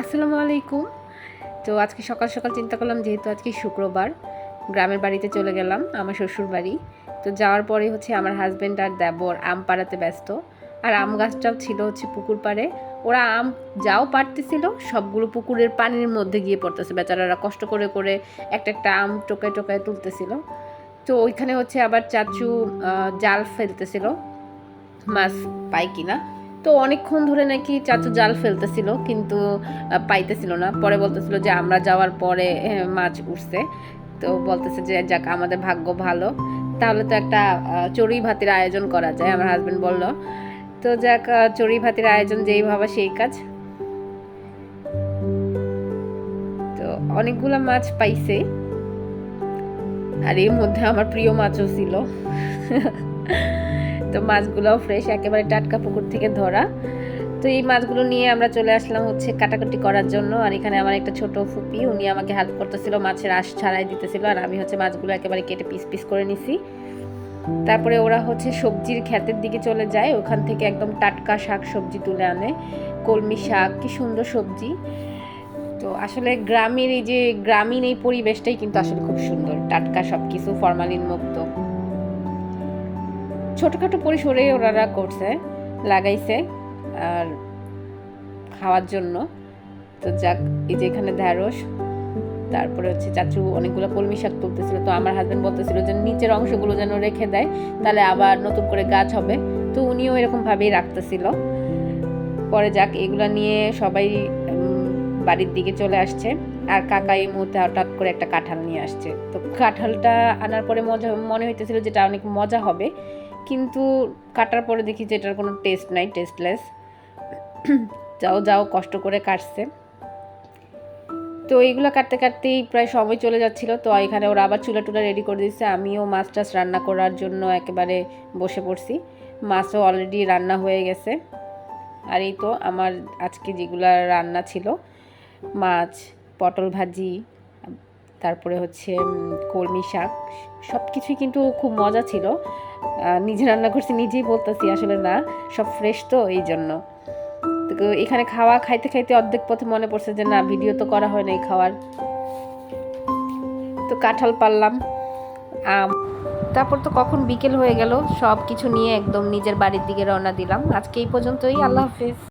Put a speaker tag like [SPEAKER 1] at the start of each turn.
[SPEAKER 1] আসসালামু আলাইকুম। তো আজকে সকাল সকাল চিন্তা করলাম, যেহেতু আজকে শুক্রবার, গ্রামের বাড়িতে চলে গেলাম, আমার শ্বশুর বাড়ি তো যাওয়ার পরে হচ্ছে আমার হাজব্যান্ড আর দেবর আম পাড়াতে ব্যস্ত। আর আম গাছটাও ছিল হচ্ছে পুকুর পাড়ে। ওরা আম যাও পারতেছিল সবগুলো পুকুরের পানির মধ্যে গিয়ে পড়তেছে। বেচারারা কষ্ট করে করে একটা একটা আম টোকায় টোকায় তুলতেছিল। তো ওইখানে হচ্ছে আবার চাচু জাল ফেলতেছিল। মাছ পাই কিনা। তো অনেকক্ষণ ধরে নাকি চাচু জাল ফেলতেছিল, কিন্তু পাইতেছিল না। পরে বলতেছিল যে আমরা যাওয়ার পরে মাছ উঠছে। তো বলতেছে যে, যাক, আমাদের ভাগ্য ভালো। তাহলে তো একটা চড়ুই ভাতির আয়োজন করা যায়। আমার হাজবেন্ড বলল, তো যাক চড়ুই ভাতির আয়োজন যেই ভাবা সেই কাজ। তো অনেকগুলো মাছ পাইছে। আর এর মধ্যে আমার প্রিয় মাছও ছিল। তো মাছগুলোও ফ্রেশ একেবারে টাটকা পুকুর থেকে ধরা। তো এই মাছগুলো নিয়ে আমরা চলে আসলাম হচ্ছে কাটাকুটি করার জন্য। আর এখানে আমার একটা ছোট ফুপি, উনি আমাকে হেল্প করতেছিল, মাছের আঁশ ছাড়াই দিতেছিল। আর আমি হচ্ছে মাছগুলো একেবারে কেটে পিস পিস করে নিছি। তারপরে ওরা হচ্ছে সবজির ক্ষেতের দিকে চলে যায়। ওখান থেকে একদম টাটকা শাক সবজি তুলে আনে। কলমি শাক, কি সুন্দর সবজি। তো আসলে গ্রামের এই যে, গ্রামীণ এই পরিবেশটাই কিন্তু আসলে খুব সুন্দর। টাটকা সব কিছু ফরমালিন মুক্ত। ছোটখাটো পরিসরে ওনারা করছে, লাগাইছে আর খাওয়ার জন্য। তো যাক, এই যে এখানে ঢ্যাঁড়স, তারপরে হচ্ছে চাচু অনেকগুলো কলমি শাক তুলতেছিল। তো আমার হাজবেন্ড বলতেছিল যে নিচের অংশগুলো যেন রেখে দেয়, তাহলে আবার নতুন করে গাছ হবে। তো উনিও এরকমভাবেই রাখতেছিল। পরে যাক, এগুলা নিয়ে সবাই বাড়ির দিকে চলে আসছে। আর কাকা এই মুহূর্তে হঠাৎ করে একটা কাঁঠাল নিয়ে আসছে। তো কাঁঠালটা আনার পরে মজা, মনে হইতেছিল যেটা অনেক মজা হবে। কিন্তু কাটার পরে দেখি যে এটার কোনো টেস্ট নাই টেস্টলেস যাও যাও, কষ্ট করে কাটছে। তো এইগুলো কাটতে কাটতেই প্রায় সময় চলে যাচ্ছিল। তো এখানে ওরা আবার চুলা টুলা রেডি করে দিচ্ছে আমিও মাছ টাছ রান্না করার জন্য একেবারে বসে পড়ছি। মাছও অলরেডি রান্না হয়ে গেছে। আর এই তো আমার আজকে যেগুলা রান্না ছিল, মাছ, পটল ভাজি, তারপরে হচ্ছে কলমি শাক সব কিছুই কিন্তু খুব মজা ছিল। নিজে রান্না করছি, নিজেই বলতেছি আসলে না, সব ফ্রেশ তো এই জন্য। তো এখানে খাওয়া খাইতে খাইতে অর্ধেক পথে মনে পড়ছে যে না ভিডিও তো করা হয় না এই খাওয়ার। তো কাঁঠাল পারলাম, আম। তারপর তো কখন বিকেল হয়ে গেল সব কিছু নিয়ে একদম নিজের বাড়ির দিকে রওনা দিলাম। আজকে এই পর্যন্তই, আল্লাহ হাফেজ।